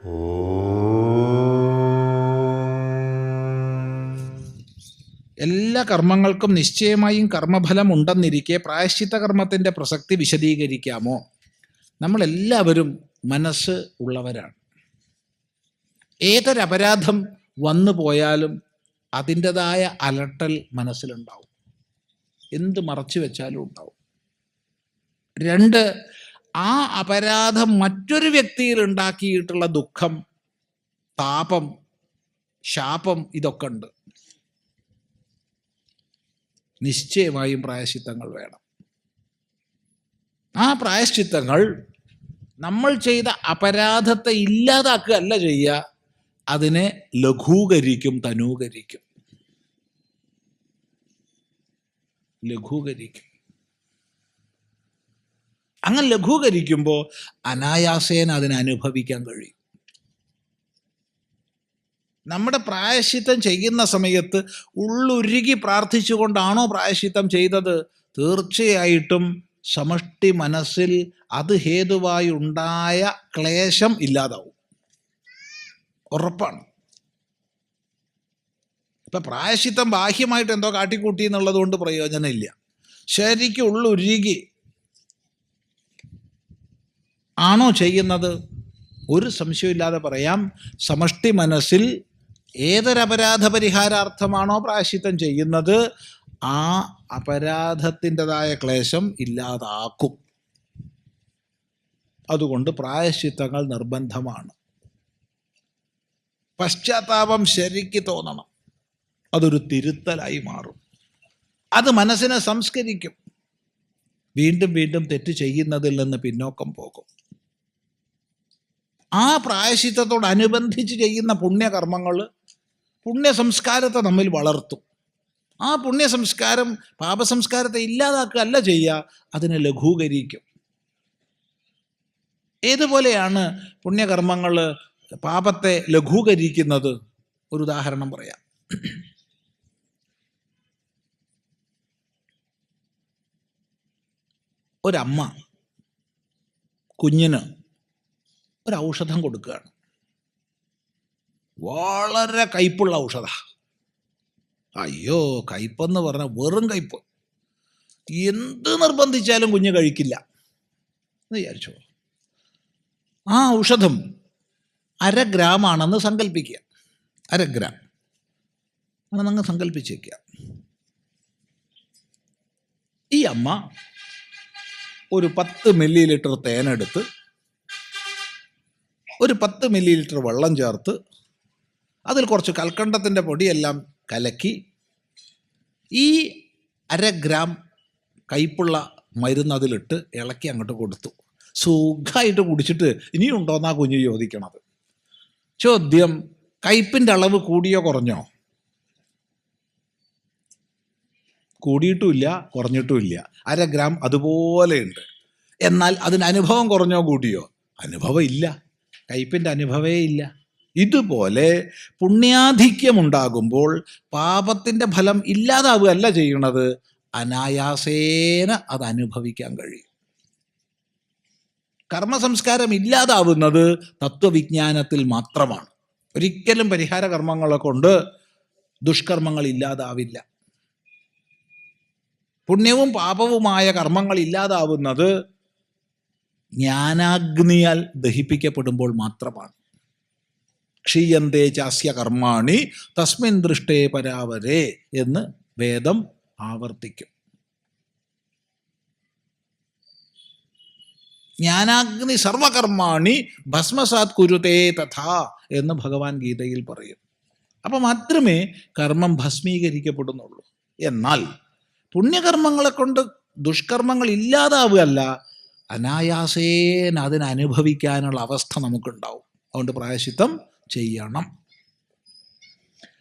എല്ലാ കർമ്മങ്ങൾക്കും നിശ്ചയമായും കർമ്മഫലം ഉണ്ടെന്നിരിക്കെ പ്രായശ്ചിത്ത കർമ്മത്തിന്റെ പ്രസക്തി വിശദീകരിക്കാമോ? നമ്മളെല്ലാവരും മനസ്സ് ഉള്ളവരാണ്. ഏതൊരപരാധം വന്നു പോയാലും അതിന്റെതായ അലട്ടൽ മനസ്സിലുണ്ടാവും. എന്ത് മറച്ചു വെച്ചാലും ഉണ്ടാവും. രണ്ട് ആ അപരാധം മറ്റൊരു വ്യക്തിയിൽ ഉണ്ടാക്കിയിട്ടുള്ള ദുഃഖം താപം ശാപം ഇതൊക്കെ ഉണ്ട്. നിശ്ചയമായും പ്രായശ്ചിത്തങ്ങൾ വേണം. ആ പ്രായശ്ചിത്തങ്ങൾ നമ്മൾ ചെയ്ത അപരാധത്തെ ഇല്ലാതാക്കുകയല്ല ചെയ്യുക അതിനെ ലഘൂകരിക്കും തനൂകരിക്കും. ലഘൂകരിക്കും. അങ്ങനെ ലഘൂകരിക്കുമ്പോൾ അനായാസേന അതിനെ അനുഭവിക്കാൻ കഴിയും. നമ്മുടെ പ്രായശ്ചിത്തം ചെയ്യുന്ന സമയത്ത് ഉള്ളുരുകി പ്രാർത്ഥിച്ചുകൊണ്ടാണോ പ്രായശ്ചിത്തം ചെയ്തത്? തീർച്ചയായിട്ടും സമഷ്ടി മനസ്സിൽ അത് ഹേതുവായി ഉണ്ടായ ക്ലേശം ഇല്ലാതാവും. ഉറപ്പാണ്. ഇപ്പം പ്രായശ്ചിത്തം ബാഹ്യമായിട്ട് എന്തോ കാട്ടിക്കൂട്ടി എന്നുള്ളത് കൊണ്ട് പ്രയോജനമില്ല. ശരിക്കും ഉള്ളുരുകി ആണോ ചെയ്യുന്നത്? ഒരു സംശയമില്ലാതെ പറയാം. സമഷ്ടി മനസ്സിൽ ഏതൊരപരാധ പരിഹാരാർത്ഥമാണോ പ്രായശ്ചിത്തം ചെയ്യുന്നത് ആ അപരാധത്തിന്റെതായ ക്ലേശം ഇല്ലാതാക്കും. അതുകൊണ്ട് പ്രായശ്ചിത്തങ്ങൾ നിർബന്ധമാണ്. പശ്ചാത്താപം ശരിക്ക് തോന്നണം. അതൊരു തിരുത്തലായി മാറും. അത് മനസ്സിനെ സംസ്കരിക്കും. വീണ്ടും വീണ്ടും തെറ്റ് ചെയ്യുന്നതിൽ നിന്ന് പിന്നോക്കം പോകും. ആ പ്രായശിത്തത്തോടനുബന്ധിച്ച് ചെയ്യുന്ന പുണ്യകർമ്മങ്ങൾ പുണ്യ സംസ്കാരത്തെ നമ്മിൽ വളർത്തും. ആ പുണ്യ സംസ്കാരം പാപസംസ്കാരത്തെ ഇല്ലാതാക്കുകയല്ല ചെയ്യുക അതിനെ ലഘൂകരിക്കും. ഏതുപോലെയാണ് പുണ്യകർമ്മങ്ങൾ പാപത്തെ ലഘൂകരിക്കുന്നത്? ഒരു ഉദാഹരണം പറയാം. ഒരമ്മ കുഞ്ഞിന് ഒരു ഔഷധം കൊടുക്കുകയാണ്. വളരെ കയ്പുള്ള ഔഷധ. അയ്യോ കയ്പെന്ന് പറഞ്ഞാൽ വെറും കയ്പ്. എന്ത് നിർബന്ധിച്ചാലും കുഞ്ഞ് കഴിക്കില്ല എന്ന് വിചാരിച്ചോ. ആ ഔഷധം അര ഗ്രാമാണെന്ന് സങ്കല്പിക്കുക അര ഗ്രാം. ആണെന്നങ്ങ് സങ്കല്പിച്ച് സങ്കല്പിച്ചേക്കുക ഈ അമ്മ ഒരു പത്ത് മില്ലി ലിറ്റർ തേനെടുത്ത് ഒരു പത്ത് മില്ലി ലിറ്റർ വെള്ളം ചേർത്ത് അതിൽ കുറച്ച് കൽക്കണ്ടത്തിന്റെ പൊടിയെല്ലാം കലക്കി ഈ അര ഗ്രാം കയ്പുള്ള മരുന്ന് അതിലിട്ട് ഇളക്കി അങ്ങോട്ട് കൊടുത്തു. സുഖമായിട്ട് കുടിച്ചിട്ട് ഇനിയും ഉണ്ടോയെന്നാ കുഞ്ഞ് ചോദിക്കണത്. ചോദ്യം കയ്പിന്റെ അളവ് കൂടിയോ കുറഞ്ഞോ? കൂടിയിട്ടുമില്ല കുറഞ്ഞിട്ടുമില്ല. അര ഗ്രാം അതുപോലെയുണ്ട്. എന്നാൽ അതിന് അനുഭവം കുറഞ്ഞോ കൂടിയോ? അനുഭവം ഇല്ല. കയ്പിന്റെ അനുഭവേ ഇല്ല. ഇതുപോലെ പുണ്യാധിക്യമുണ്ടാകുമ്പോൾ പാപത്തിന്റെ ഫലം ഇല്ലാതാവുകയല്ല ചെയ്യണത്. അനായാസേന അത് അനുഭവിക്കാൻ കഴിയും. കർമ്മസംസ്കാരം ഇല്ലാതാവുന്നത് തത്വവിജ്ഞാനത്തിൽ മാത്രമാണ്. ഒരിക്കലും പരിഹാര കർമ്മങ്ങളെ കൊണ്ട് ദുഷ്കർമ്മങ്ങൾ ഇല്ലാതാവില്ല. പുണ്യവും പാപവുമായ കർമ്മങ്ങൾ ഇല്ലാതാവുന്നത് ജ്ഞാനാഗ്നിയാൽ ദഹിപ്പിക്കപ്പെടുമ്പോൾ മാത്രമാണ്. ക്ഷീയന്തേ ചാസ്യ കർമാണി തസ്മിൻ ദൃഷ്ടേ പരാവരെ എന്ന് വേദം ആവർത്തിക്കും. ജ്ഞാനാഗ്നി സർവകർമാണി ഭസ്മസാത് കുരുതേ തഥാ എന്ന് ഭഗവാൻ ഗീതയിൽ പറയും. അപ്പം മാത്രമേ കർമ്മം ഭസ്മീകരിക്കപ്പെടുന്നുള്ളൂ. എന്നാൽ പുണ്യകർമ്മങ്ങളെ കൊണ്ട് ദുഷ്കർമ്മങ്ങൾ ഇല്ലാതാവുകയല്ല അനായാസേന അതിനനുഭവിക്കാനുള്ള അവസ്ഥ നമുക്കുണ്ടാവും. അതുകൊണ്ട് പ്രായശിത്തം ചെയ്യണം.